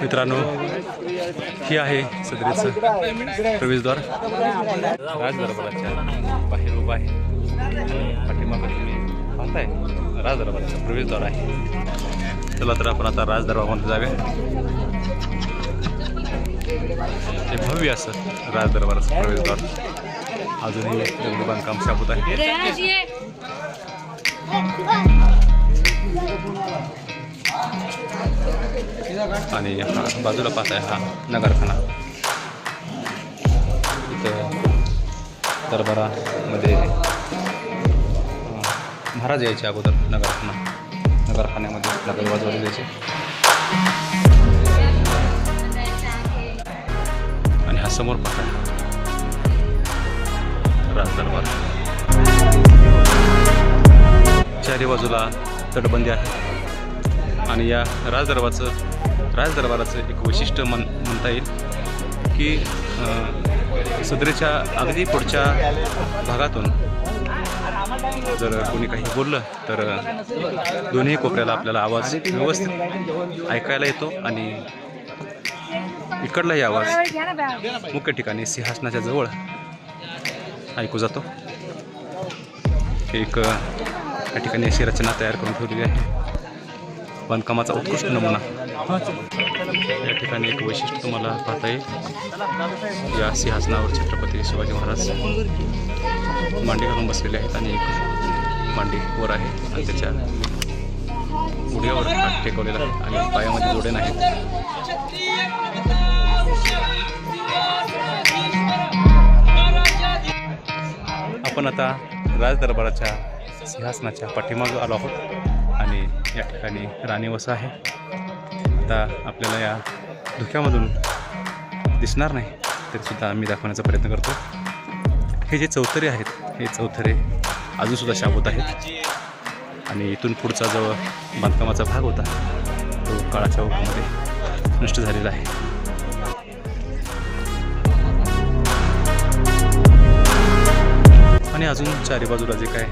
मित्रांनो ही आहे सदरीचं प्रवेशद्वार. राजदरबाराच्या बाहेर उभा आहे. आणि पाठीमागं तुम्ही पाहताय राजदरबाराचं प्रवेशद्वार आहे. चला तर आपण आता राजदरबारामध्ये जाऊया. हे भव्य असं राजदरबाराचं प्रवेशद्वार. अजूनही दगडी बांधकाम शाबूत आहे. रेहाज ये. आणि हा बाजूला पाहताय हा नगरखाना. इथं दरबारामध्ये महाराज यायचे अगोदर नगरखाना. नगरखान्यामध्ये नगर वाजवले जायचे. आणि हा समोर पाहत आहे दरबार. चारी बाजूला तटबंदी आहे. आणि या राजदरबाराचं राजदरबाराचं एक वैशिष्ट्य म्हण म्हणता येईल की सदरेच्या अगदी पुढच्या भागातून जर कोणी काही बोललं तर दोन्ही कोपऱ्याला आपल्याला आवाज व्यवस्थित ऐकायला येतो आणि इकडलाही आवाज मुख्य ठिकाणी सिंहासनाच्या जवळ ऐकू जातो. एक या ठिकाणी अशी रचना तयार करून ठेवलेली आहे. बांधकामाचा उत्कृष्ट नमुना. या ठिकाणी एक वैशिष्ट्य तुम्हाला पाहता येईल. या सिंहासनावर छत्रपती शिवाजी महाराज मांडी घालून बसलेले आहेत आणि एक मांडी वर आहे आणि त्याच्या उड्यावर हात टेकवलेला आहे आणि पायामध्ये जोडे नाहीत. आपण आता राजदरबाराच्या सिंहासनाच्या पाठीमागं आलो आहोत. या ठिकाणी राणीवसा आहे. आता आपल्याला या धुक्यामधून दिसणार नाही तरीसुद्धा आम्ही दाखवण्याचा प्रयत्न करतो. हे जे चौथरे आहेत हे चौथरे अजूनसुद्धा शाबूत आहेत. आणि इथून पुढचा जो बांधकामाचा भाग होता तो काळाच्या ओघामध्ये नष्ट झालेला आहे. आणि अजून चारी बाजूला जे काय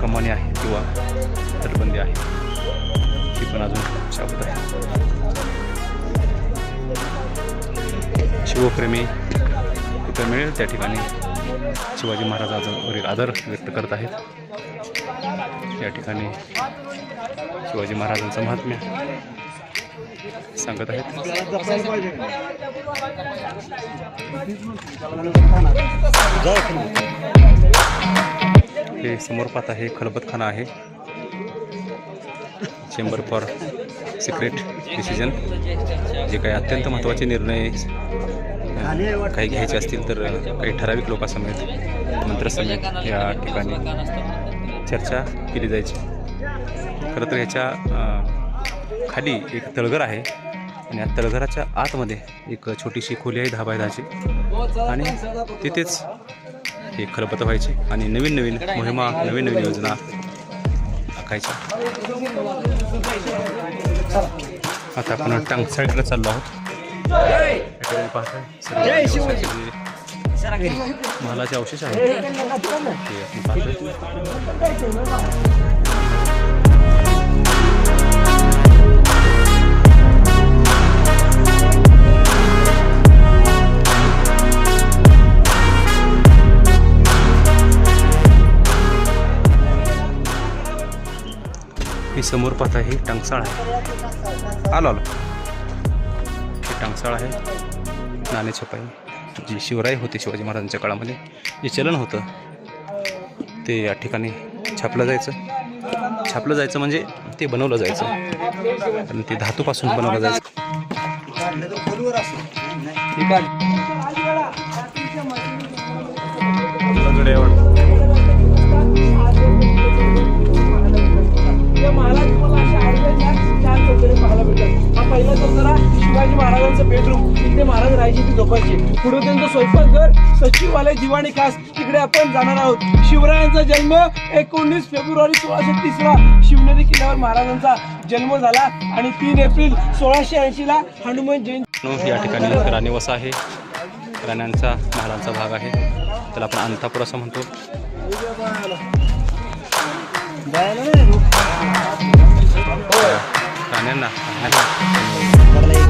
कमानी आहे किंवा तटबंदी आहे. ती पण अजून शाबत आहे. शिवप्रेमी इथं मिळेल त्या ठिकाणी? शिवाजी महाराजांवरील आदर व्यक्त करत आहेत. या ठिकाणी शिवाजी महाराजांचं महात्म्य सांगत आहेत. हे समोर पाहता हे खलबतखाना आहे. चेंबर फॉर सिक्रेट डिसिजन जे काही अत्यंत महत्त्वाचे निर्णय काही घ्यायचे असतील तर काही ठराविक लोकांसमेत मंत्रसमेत या ठिकाणी चर्चा केली जायची. खरं तर ह्याच्या खाली एक तळघर आहे आणि या तळघराच्या आतमध्ये एक छोटीशी खोली आहे दहा बाय दहाची आणि तिथेच हे खरपत व्हायचे आणि नवीन नवीन मोहिमा नवीन नवीन योजना आखायच्या. आता आपण टांगसाळीकडे चाललो आहोत. महालाचे अवशेष आहेत. ते आपण पाहतोय ही समोर पाहता ही टांगसाळ आहे. आलो आलो. ही टांगसाळ आहे नाणे छपाई. जी शिवराई होती शिवाजी महाराजांच्या काळामध्ये जे चलन होतं ते या ठिकाणी छापलं जायचं. छापलं जायचं म्हणजे ते बनवलं जायचं. आणि ते धातूपासून बनवलं जायचं. या महालात तुम्हाला अशा चार चार चौकडी पाहायला भेटतात हा पहिला चौकडा शिवाजी महाराजांचं बेडरूम तिथे महाराज राहायचे ते झोपायचे. पुढे त्यांचं स्वयंपाकघर सचिवालय दिवाणी खास. तिकडे आपण जाणार आहोत. शिवरायांचा जन्म एकोणीस फेब्रुवारी सोळाशे तीसला शिवनेरी किल्ल्यावर महाराजांचा जन्म झाला आणि तीन एप्रिल सोळाशे ऐंशीला हनुमान जयंती. नो, या ठिकाणी राणीवसा आहे. राण्यांचा महालांचा भाग आहे. त्याला आपण अंतापूर असं म्हणतो. प्राण्यांना प्राण्यांना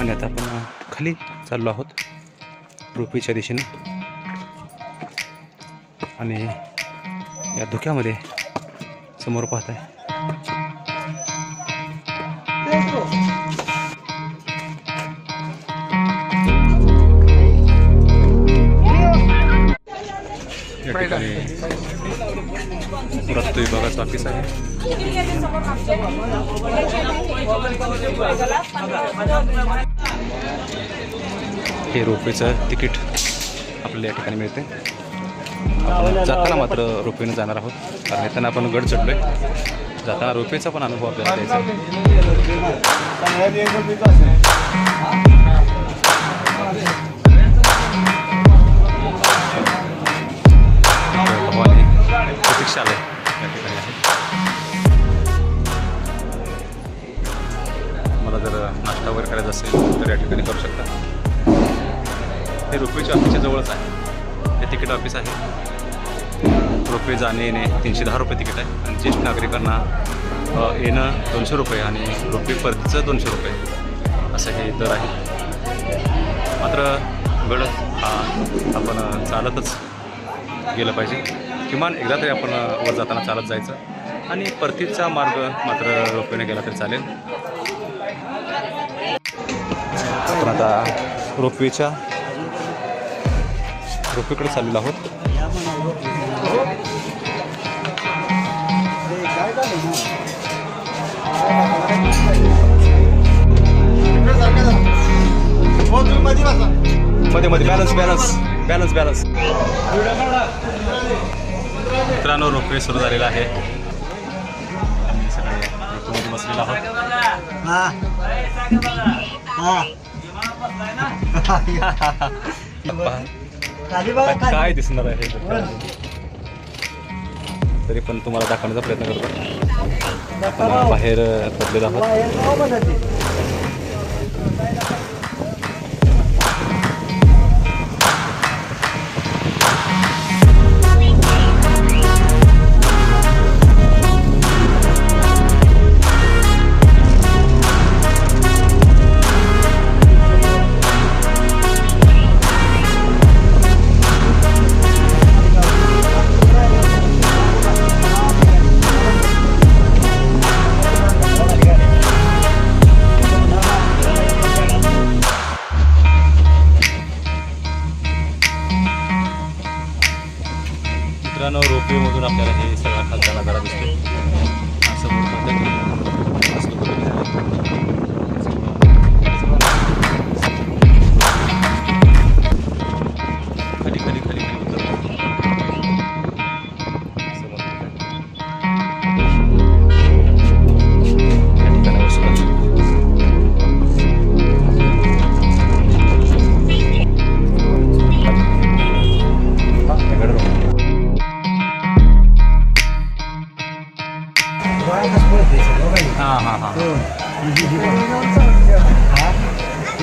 आणि आता आपण खाली चाललो आहोत. रुपीच्या दिशेने. आणि या धुक्यामध्ये समोर पाहत आहे या ठिकाणी पुरातत्व विभागाचं ऑफिस आहे. हे रोपवेचं तिकीट आपल्याला या ठिकाणी मिळते. आपण जाताना मात्र रोपवेनं जाणार आहोत. कारण येताना आपण गड चढलोय. जाताना रोपवेचा पण अनुभव आपल्याला द्यायचा तिकीट ऑफिस आहे. रोपवे जाणे येणे तीनशे दहा रुपये तिकीट आहे. आणि ज्येष्ठ नागरिकांना येणं दोनशे रुपये आणि रोपवे परतीचं दोनशे रुपये. असं हे दर आहे. मात्र गड हा आपण चालतच गेलं पाहिजे. किमान एकदा तरी आपण वर जाताना चालत जायचं. आणि परतीचा मार्ग मात्र रोपवेने गेला तरी चालेल. आपण आता रोपवेच्या रोपवेकडे चाललेलो आहोत. मध्ये मध्ये बॅलन्स बॅलन्स बॅलन्स बॅलन्स मित्रांनो रोपवे सुरू झालेला आहे. आम्ही सगळे रोपवेमध्ये बसलेलो आहोत. आता काय दिसणार आहे तरी पण तुम्हाला दाखवण्याचा प्रयत्न करतो. आपण बाहेर पडलेलो आहोत. मित्रांनो रोपवेमधून आपल्याला हे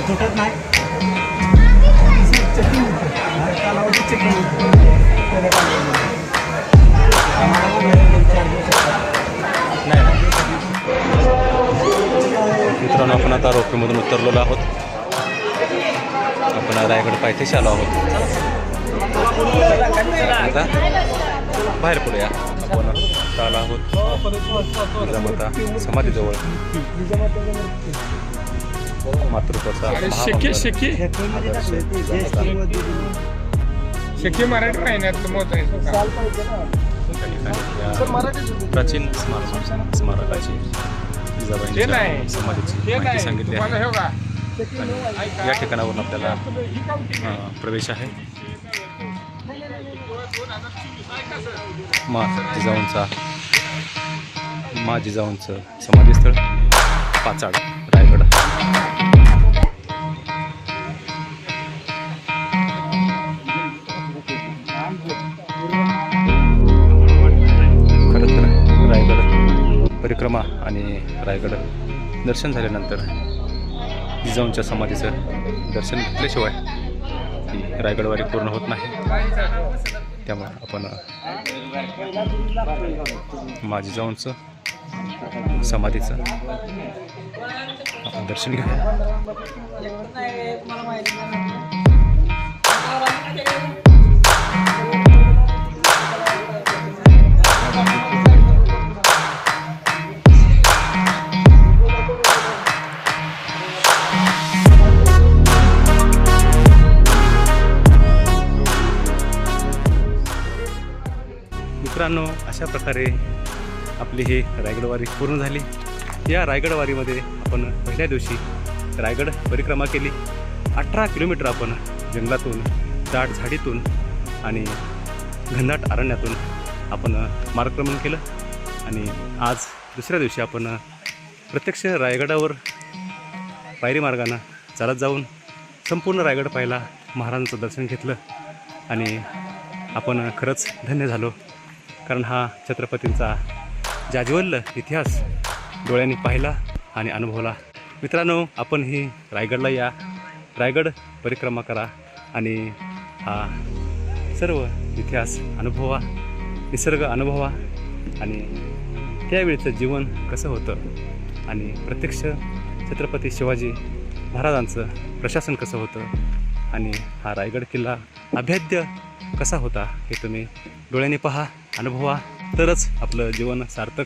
तुटत नाही मित्रांनो आपण आता रोपवेमधून उतरलेलो आहोत. आपण रायगड पायथ्याशी आलो आहोत. आता बाहेर पडूया. आपण आता आलो आहोत जिजामाता समाधीजवळ. मातृत्वाचा शिक्के शिक्के आदर्श जिजामाता शिक्के मराठी महिन्यातलं मत आहे प्राचीन स्मारक स्मारकाची. समाधीची माहिती सांगितली आहे. हे या ठिकाणावरून आपल्याला प्रवेश आहे. मा जाऊनचा माझी जिजाऊंचं समाधीस्थळ पाचाड रायगड. खरंच रायगड परिक्रमा आणि रायगड दर्शन झाल्यानंतर जिजाऊंच्या समाधीचं दर्शन घेतल्याशिवाय ती रायगडवारी पूर्ण होत नाही. त्यामुळे आपण माझी जाऊनचं समाधीचं आपण दर्शन घेऊया. अशा प्रकारे आपली ही रायगडवारी पूर्ण झाली. या रायगडवारीमध्ये आपण पहिल्या दिवशी रायगड परिक्रमा केली. अठरा किलोमीटर आपण जंगलातून दाट झाडीतून आणि घनदाट अरण्यातून आपण मार्गक्रमण केलं. आणि आज दुसऱ्या दिवशी आपण प्रत्यक्ष रायगडावर पायरी मार्गानं चालत जाऊन संपूर्ण रायगड पाहिला महाराजांचं दर्शन घेतलं. आणि आपण खरंच धन्य झालो. कारण हा छत्रपतींचा जाज्वल्य इतिहास डोळ्यांनी पाहिला आणि अनुभवला. मित्रांनो आपण ही रायगडला या. रायगड परिक्रमा करा आणि हा सर्व इतिहास अनुभवा निसर्ग अनुभवा आणि त्यावेळीचं जीवन कसं होतं आणि प्रत्यक्ष छत्रपती शिवाजी महाराजांचं प्रशासन कसं होतं आणि हा रायगड किल्ला अभेद्य कसा होता हे तुम्ही डोळ्याने पहा अनुभवा. तरच आपलं जीवन सार्थक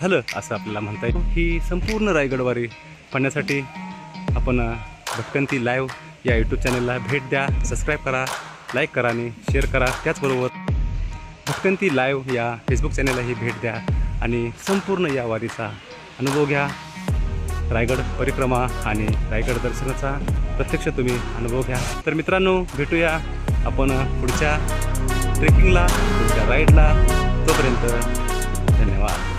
झालं असं आपल्याला म्हणता येईल. ही संपूर्ण रायगडवारी पाहण्यासाठी आपण भटकंती लाईव्ह या यूट्यूब चॅनलला भेट द्या. सबस्क्राईब करा लाईक करा आणि शेअर करा. त्याचबरोबर भटकंती लाईव्ह या फेसबुक चॅनललाही भेट द्या आणि संपूर्ण या वारीचा अनुभव घ्या. रायगड परिक्रमा आणि रायगड दर्शनाचा प्रत्यक्ष तुम्ही अनुभव घ्या. तर मित्रांनो भेटूया आपण पुढच्या ट्रेकिंगला पुढच्या राईडला तोपर्यंत धन्यवाद.